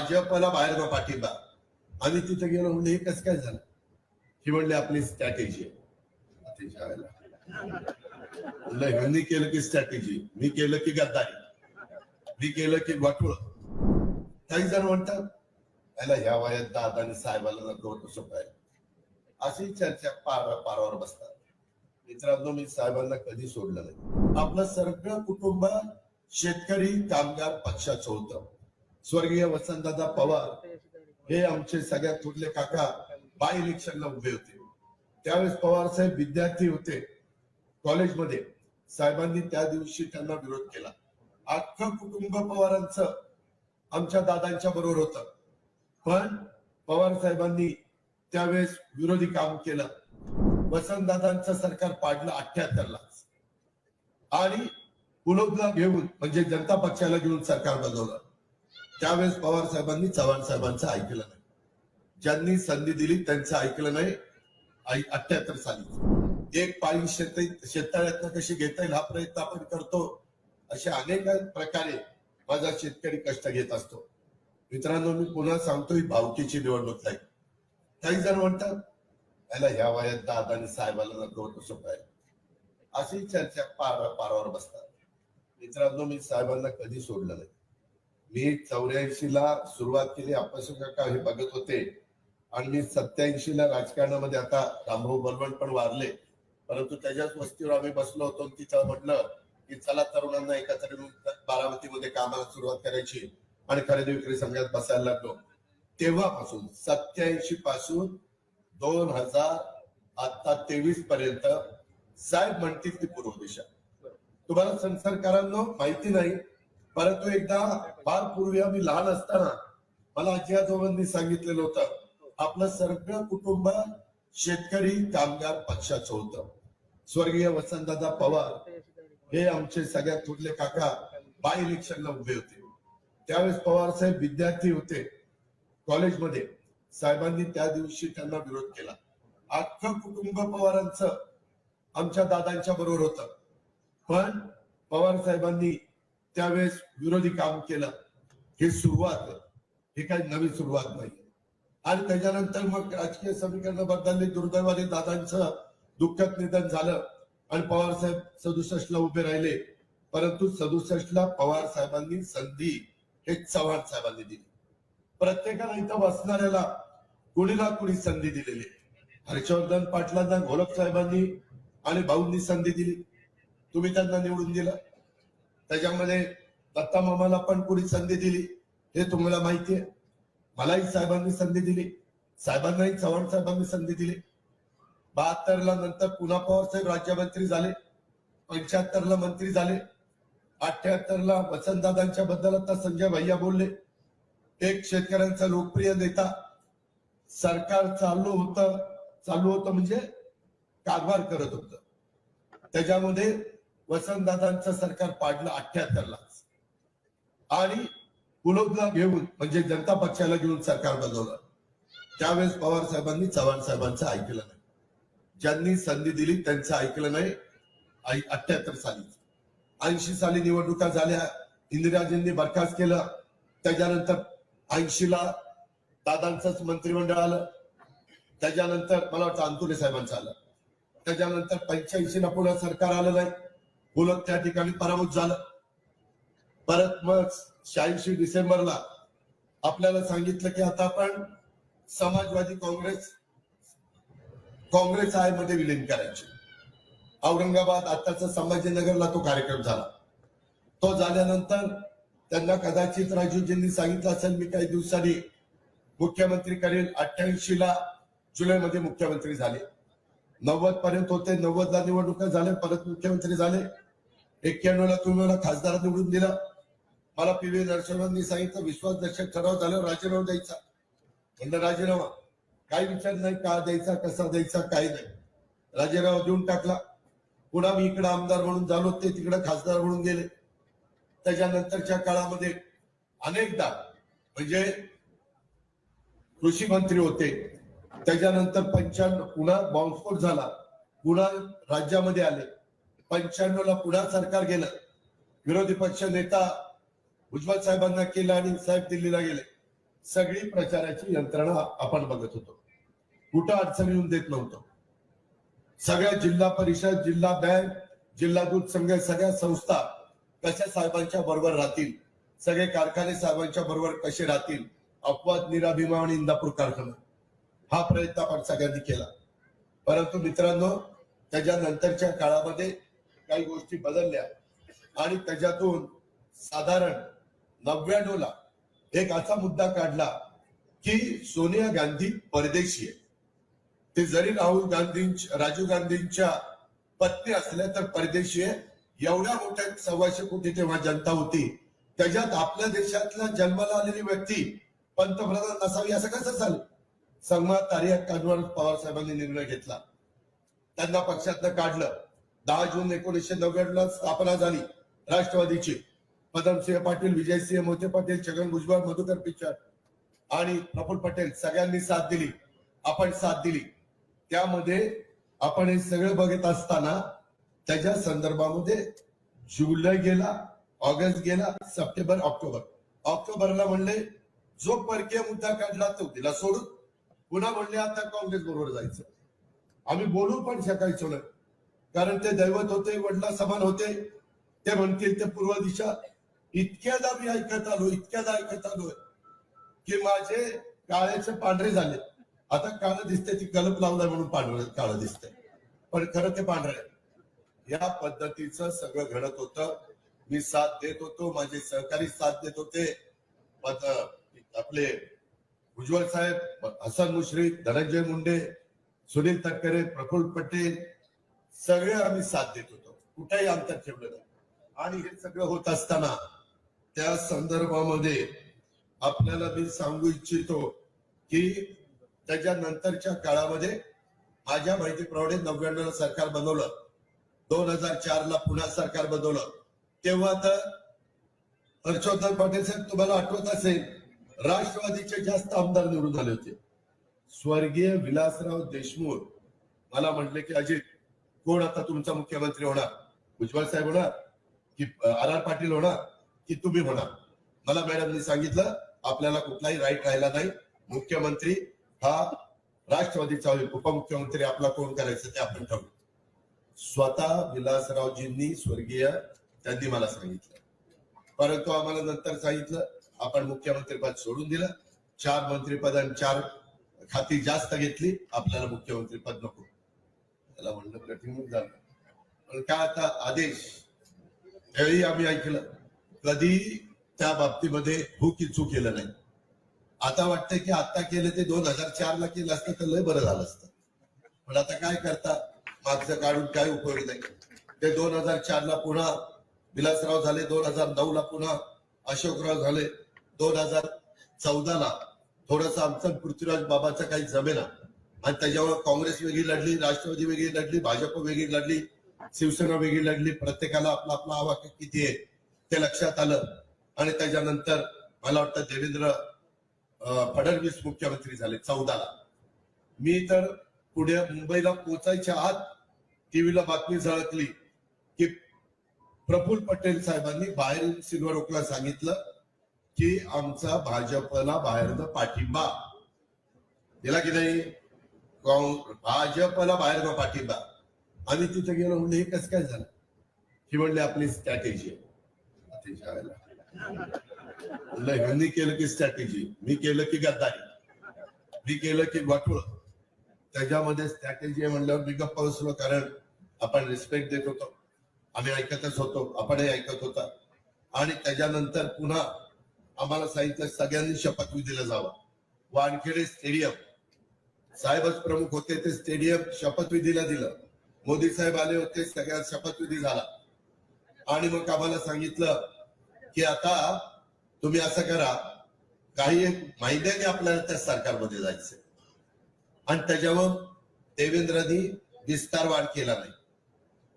भाजपला बाहेर पाठिंबा. आम्ही तिथे गेलो म्हणजे हे कसं काय झालं? ही म्हणली आपली स्ट्रॅटेजी तिच्या वेळेला. म्हणलं ह्यांनी केलं की स्ट्रॅटेजी मी केलं की गद्दारी. मी केलं की वाटोळ. काही जण म्हणतात याला ह्या वयात दादा आणि साहेबाला नको होतं पाहिजे अशी चर्चा पार पारावर बसतात. मित्रांनो मी साहेबांना कधी सोडलं नाही. आपलं सगळं कुटुंब शेतकरी कामगार पक्षाचं होतं. स्वर्गीय वसंतदादा पवार हे आमचे सगळ्यात थोडले काका बाय इलेक्शनला उभे होते. त्यावेळेस पवार साहेब विद्यार्थी होते कॉलेजमध्ये साहेबांनी त्या दिवशी त्यांना विरोध केला. अख्खं कुटुंब पवारांचं आमच्या दादांच्या बरोबर होत. पण पवार साहेबांनी त्यावेळेस विरोधी काम केलं. वसंतदादांचं सरकार पाडलं अठ्याहत्तरला आणि पुलोदला घेऊन म्हणजे जनता पक्षाला घेऊन सरकार बनवलं त्यावेळेस पवार साहेबांनी चव्हाण साहेबांचं ऐकलं नाही. ज्यांनी संधी दिली त्यांचं ऐकलं नाही. अठ्याहत्तर साली. एक पाळी शेत शेततळ्यातनं कशी घेता येईल हा प्रयत्न आपण करतो अशा अनेक प्रकारे माझा शेतकरी कष्ट घेत असतो. मित्रांनो मी पुन्हा सांगतो ही भावकीची निवडणूक आहे काही जण म्हणतात याला ह्या वयात दादा आणि साहेबाला नको होतं आहे अशी चर्चा पार पारावर बसतात. मित्रांनो मी साहेबांना कधी सोडलं नाही. मी चौऱ्याऐंशी ला सुरुवात केली अपशंका काका हे बघत होते. आणि मी सत्याऐंशी ला राजकारणामध्ये आता रामभाऊ बलवंत पण वारले. परंतु त्याच्याच वस्तीवर आम्ही बसलो होतो तिथं म्हटलं की चला तरुणांना एकत्र बारामतीमध्ये कामाला सुरुवात करायची आणि खरेदी विक्री संघात बसायला लागलो. तेव्हापासून सत्याऐंशी पासून दोन हजार आता तेवीस पर्यंत साहेब म्हणतील ती पूर्व दिशा. तुम्हाला संसारकारांना माहिती नाही परंतु एकदा फार पूर्वी आम्ही लहान असताना मला आजी आजोबांनी सांगितलेलं होतं आपलं सगळं कुटुंब शेतकरी कामगार पक्षाचं होतं. स्वर्गीय वसंतदादा पवार हे आमचे सगळ्यात थोडले काका बाय इलेक्शनला उभे होते. त्यावेळेस पवार साहेब विद्यार्थी होते कॉलेजमध्ये. साहेबांनी त्या दिवशी त्यांना विरोध केला. अख्खं कुटुंब पवारांचं आमच्या दादांच्या बरोबर होत. पण पवार साहेबांनी त्यावेळेस विरोधी काम केलं. ही सुरुवात आहे ही काही नवी सुरुवात नाही. आणि त्याच्यानंतर मग राजकीय समीकरण बदलली दुर्दैवाने दादांचं दुःखद निधन झालं आणि पवार साहेब सदुसष्ट ला उभे राहिले. परंतु सदुसष्ट ला पवार साहेबांनी संधी हे चव्हाण साहेबांनी दिली. प्रत्येकाला इथं बसणाऱ्याला कुणीला कुणी संधी दिलेली. हर्षवर्धन पाटलांना घोलप साहेबांनी आणि भाऊंनी संधी दिली. तुम्ही त्यांना निवडून दिलं. त्याच्यामध्ये दत्ता मामाला पण कुणी संधी दिली हे तुम्हाला माहिती आहे. मलाही साहेबांनी संधी दिली. साहेबांनाही चव्हाण साहेबांनी संधी दिली. बहात्तर ला नंतर पुन्हा पवार साहेब राज्यमंत्री झाले. पंच्याहत्तर ला मंत्री झाले. अठ्याहत्तर ला वसंतदादांच्या बद्दल आता संजय भैया बोलले. एक शेतकऱ्यांचा लोकप्रिय नेता. सरकार चालू होतं चालू होतं म्हणजे कारभार करत होतं. त्याच्यामध्ये वसंतदादांचं सरकार पाडलं अठ्याहत्तरला आणि कुलोदला घेऊन म्हणजे जनता पक्षाला घेऊन सरकार बनवलं त्यावेळेस पवार साहेबांनी चव्हाण साहेबांचं ऐकलं नाही. ज्यांनी संधी दिली त्यांचं ऐकलं नाही. अठ्याहत्तर साली ऐंशी साली निवडणुका झाल्या. इंदिराजींनी बरखास्त केलं. त्याच्यानंतर ऐंशी ला दादांचंच मंत्रिमंडळ आलं. त्याच्यानंतर मला वाटतं अंतुले साहेबांचं आलं. त्याच्यानंतर पंच्याऐंशी ला पुन्हा सरकार आलं नाही. पुलत त्या ठिकाणी पराभूत झालं. परत मग शहाऐंशी डिसेंबरला आपल्याला सांगितलं की आता आपण समाजवादी काँग्रेस काँग्रेस आयमध्ये विलीन करायचे. औरंगाबाद आताचा संभाजीनगरला तो कार्यक्रम झाला. तो झाल्यानंतर त्यांना कदाचित राजूजींनी सांगितलं असेल मी काही दिवसांनी मुख्यमंत्री करेल. अठ्ठ्याऐंशी ला जुलैमध्ये मुख्यमंत्री झाले. नव्वद पर्यंत होते. नव्वदला निवडणुका झाल्या. परत मुख्यमंत्री झाले. एक्क्याण्णवला तुम्ही मला खासदार निवडून दिला. मला पी व्ही नरसिंहांनी सांगितलं विश्वासदर्शक ठराव झाल्यावर राजीनामा द्यायचा. म्हणलं राजीनामा. काय विचार नाही का द्यायचा कसा द्यायचा काय नाही. राजीनामा देऊन टाकला. पुन्हा मी इकडे आमदार म्हणून झालो ते तिकडे खासदार म्हणून गेले. त्याच्यानंतरच्या काळामध्ये अनेकदा म्हणजे कृषी मंत्री होते त्याच्यानंतर पंच्याण्णव पुन्हा बॉम्बस्फोट झाला. पुन्हा राज्यामध्ये आले. पंच्याण्णव ला पुन्हा सरकार गेलं. विरोधी पक्ष नेता भुजबळ साहेबांना केलं आणि साहेब दिल्लीला गेले. सगळी प्रचाराची यंत्रणा आपण बघत होतो. कुठं अडचण येऊन देत नव्हतं. सगळ्या जिल्हा परिषद जिल्हा बँक जिल्हा दूध संघ सगळ्या संस्था कशा साहेबांच्या बरोबर राहतील? सगळे कारखाने साहेबांच्या बरोबर कसे राहतील? अपवाद निराभिमान आणि इंदापूर कारखाना. हा प्रयत्न आपण सगळ्यांनी केला. परंतु मित्रांनो त्याच्या नंतरच्या काळामध्ये काही गोष्टी बदलल्या आणि त्याच्यातून साधारण नव्याण्णव ला एक असा मुद्दा काढला की सोनिया गांधी परदेशी आहे ते जरी राहुल गांधी राजीव गांधींच्या पत्नी असल्या तर परदेशी आहे एवढ्या मोठ्या सव्वाशे कोटी तेव्हा जनता होती. त्याच्यात आपल्या देशातला जन्माला आलेली व्यक्ती पंतप्रधान नसावी असं कसं झालं संगमात तारिया कानवर पवार साहेबांनी निर्णय घेतला. त्यांना पक्षातनं काढलं. दहा जून एकोणीसशे नव्याण्णव ला स्थापना झाली राष्ट्रवादीची. पदमसिंह पाटील विजयसिंह मोते पाटील छगन भुजबळ मधुकर पिचर आणि प्रफुल पटेल सगळ्यांनी साथ दिली. आपण साथ दिली. त्यामध्ये आपण हे सगळं बघत असताना त्याच्या संदर्भामध्ये जुलै गेला ऑगस्ट गेला सप्टेंबर ऑक्टोबर. ऑक्टोबरला म्हणले जो परकीय मुद्दा काढला तो दिला सोडून. पुन्हा म्हणले आता काँग्रेस बरोबर जायचं. आम्ही बोलू पण शकायचो नाही. कारण ते दैवत होते वडला समान होते. ते म्हणतील ते पूर्व दिशा. इतक्यादा मी ऐकत आलो इतक्यादा ऐकत आलोय की माझे काळेचे पांढरे झाले. आता काळं दिसते ती कलप लावलाय म्हणून पांढरं काळं दिसते पण खरं ते पांढरं आहे. या पद्धतीचं सगळं घडत होतं. मी साथ देत होतो माझे सहकारी साथ देत होते. आपले उज्ज्वल साहेब हसन मुश्रीफ धनंजय मुंडे सुनील तटकरे प्रफुल्ल पटेल सगळे आम्ही साथ देत होतो. कुठेही अंतर ठेवलं नाही. आणि हे सगळं होत असताना त्या संदर्भामध्ये आपल्याला मी सांगू इच्छितो की त्याच्या नंतरच्या काळामध्ये माझ्या माहितीप्रमाणे नव्याण्णव सरकार बनवलं. दोन हजार चार ला पुन्हा सरकार बनवलं. तेव्हा तर हर्षवर्धन पाटील साहेब तुम्हाला आठवत असेल राष्ट्रवादीचे जास्त आमदार निवडून झाले होते. स्वर्गीय विलासराव देशमुख मला म्हटले की अजित कोण आता तुमचा मुख्यमंत्री होणार? भुजबळ साहेब होणार? की आर आर पाटील होणार? की तुम्ही होणार? मला मॅडमनी सांगितलं आपल्याला कुठलाही राईट राहिला नाही. मुख्यमंत्री हा राष्ट्रवादीचा होईल. उपमुख्यमंत्री आपला कोण करायचं ते आपण ठरवू. स्वतः विलासरावजींनी स्वर्गीय त्यांनी मला सांगितलं. परंतु आम्हाला नंतर सांगितलं आपण मुख्यमंत्रीपद सोडून दिलं. चार मंत्रीपद आणि चार खाती जास्त घेतली. आपल्याला मुख्यमंत्रीपद नको. त्याला म्हणलं कठीण झालं पण काय आता आदेश त्यावेळी आम्ही ऐकलं. कधी त्या बाबतीमध्ये हू किचू चूक केलं नाही. आता वाटतंय की आता केलं ते दोन हजार चार ला केलं असतं तर लय बरं झालं असतं. पण आता काय करता? मागचं काढून काय उपयोग नाही. ते दोन हजार चार ला पुन्हा विलासराव झाले. दोन हजार नऊ ला पुन्हा अशोकराव झाले. दोन हजार चौदा ला थोडस आमचं पृथ्वीराज बाबाचा काही जमेना. आणि त्याच्यावर काँग्रेस वेगळी लढली राष्ट्रवादी वेगळी लढली भाजप वेगळी लढली शिवसेना वेगळी लढली. प्रत्येकाला आपला आपला आवाक किती आहे ते लक्षात आलं. आणि त्याच्यानंतर मला वाटतं देवेंद्र फडणवीस मुख्यमंत्री झाले चौदाला मी तर पुढे मुंबईला पोचायच्या आत टीव्हीला बातमी झळकली की प्रफुल्ल पटेल साहेबांनी बाहेरून सिल्वर ओकला सांगितलं. की आमचा भाजपला बाहेरनं पाठिंबा. दिला की नाही? भाजपला बाहेरनं पाठिंबा. आम्ही तिथे गेलो म्हणजे हे कसं काय झालं? ही म्हणली आपली स्ट्रॅटेजी ह्यांनी केलं की स्ट्रॅटेजी मी केलं की गद्दारी. मी केलं की वाटोळ. त्याच्यामध्ये स्ट्रॅटेजी म्हणल्यावर मी गप्प बसलो कारण आपण रिस्पेक्ट देत होतो. आम्ही ऐकतच होतो. आपणही ऐकत होता. आणि त्याच्यानंतर पुन्हा आम्हाला सांगितलं सगळ्यांनी शपथविधीला जावं. वानखेडे स्टेडियम साहेबच प्रमुख होते ते स्टेडियम शपथविधीला दिलं. मोदी साहेब आले होते सगळ्या शपथविधी झाला. आणि मग आम्हाला सांगितलं की आता तुम्ही असं करा काही एक महिन्याने आपल्याला त्या सरकारमध्ये जायचं आणि त्याच्यावर देवेंद्रनी विस्तार वाढ केला नाही.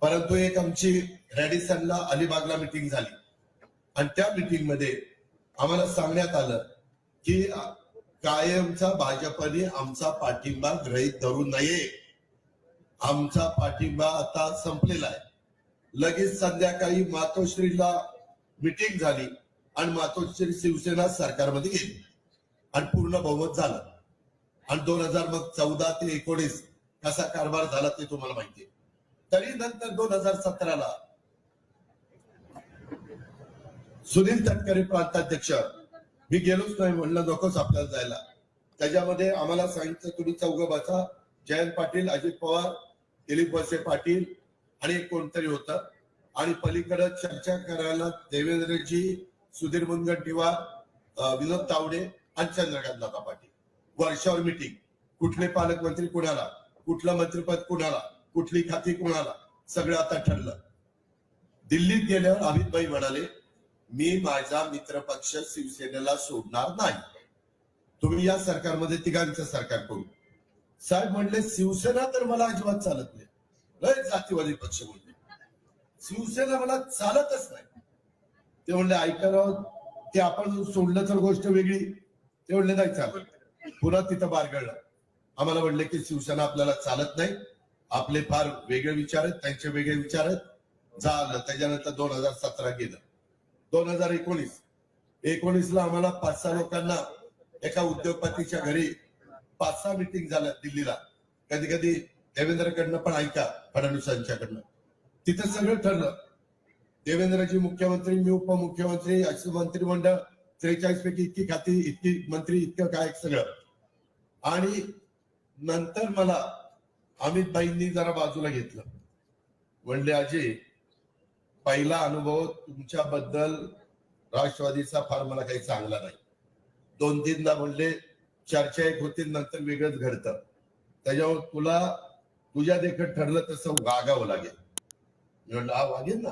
परंतु एक आमची रॅडिसनला अलिबागला मिटिंग झाली. आणि त्या मिटिंगमध्ये आम्हाला सांगण्यात आलं की कायमचा भाजपने आमचा पाठिंबा गृहीत धरू नये आमचा पाठिंबा आता संपलेला आहे. लगेच संध्याकाळी मातोश्रीला मिटिंग झाली आणि मातोश्री शिवसेना सरकारमध्ये गेली. आणि पूर्ण बहुमत झालं. आणि दोन हजार मग चौदा ते एकोणीस कसा कारभार झाला ते तुम्हाला माहितीये तरी नंतर दोन हजार सतराला सुनील तटकरे प्रांताध्यक्ष. मी गेलोच नाही म्हणलं नकोच आपल्याला जायला. त्याच्यामध्ये आम्हाला सांगितलं तुम्ही चौघ बसा. जयंत पाटील अजित पवार दिलीप बसे पाटील आणि एक कोणतरी होतं. आणि पलीकडे चर्चा करायला देवेंद्रजी सुधीर मुनगंटीवार विनोद तावडे आणि चंद्रकांत दादा पाटील. वर्षावर मिटिंग कुठले पालकमंत्री कुणाला? कुठलं मंत्रिपद कुणाला? कुठली खाती कुणाला? सगळं आता ठरलं. दिल्लीत गेल्यावर अमितभाई म्हणाले मी माझा मित्रपक्ष शिवसेनेला सोडणार नाही. तुम्ही या सरकारमध्ये तिघांचं सरकार करू. साहेब म्हणले शिवसेना तर मला अजिबात चालत नाही. लय जातीवादी पक्ष म्हणले शिवसेना मला चालतच नाही. ते म्हणले ऐका ते आपण सोडलं तर गोष्ट वेगळी. ते म्हणले नाही चालत. पुन्हा तिथं बारगळलं. आम्हाला म्हणले की शिवसेना आपल्याला चालत नाही. आपले फार वेगळे विचार आहेत त्यांचे वेगळे विचार आहेत. झालं त्याच्यानंतर दोन हजार सतरा गेलं. दोन हजार एकोणीस. एकोणीसला आम्हाला पाच सहा लोकांना एका उद्योगपतीच्या घरी पाच सहा मिटिंग झाल्या दिल्लीला. कधी कधी देवेंद्रकडनं पण ऐका फडणवीसांच्याकडनं तिथं सगळं ठरलं. देवेंद्रजी मुख्यमंत्री मी उपमुख्यमंत्री असं मंत्रिमंडळ त्रेचाळीस पैकी इतकी खाती इतकी मंत्री इतकं काय सगळं. आणि नंतर मला अमितभाईंनी जरा बाजूला घेतलं. म्हणले अजय पहिला अनुभव तुमच्याबद्दल राष्ट्रवादीचा फार मला काही चांगला नाही. दोन तीनदा म्हणले चर्चा एक होती नंतर वेगळंच घडतं. त्याच्यावर तुला तुझ्या देखत ठरलं तसं वागावं लागेल. म्हणलं हा वागेल ना.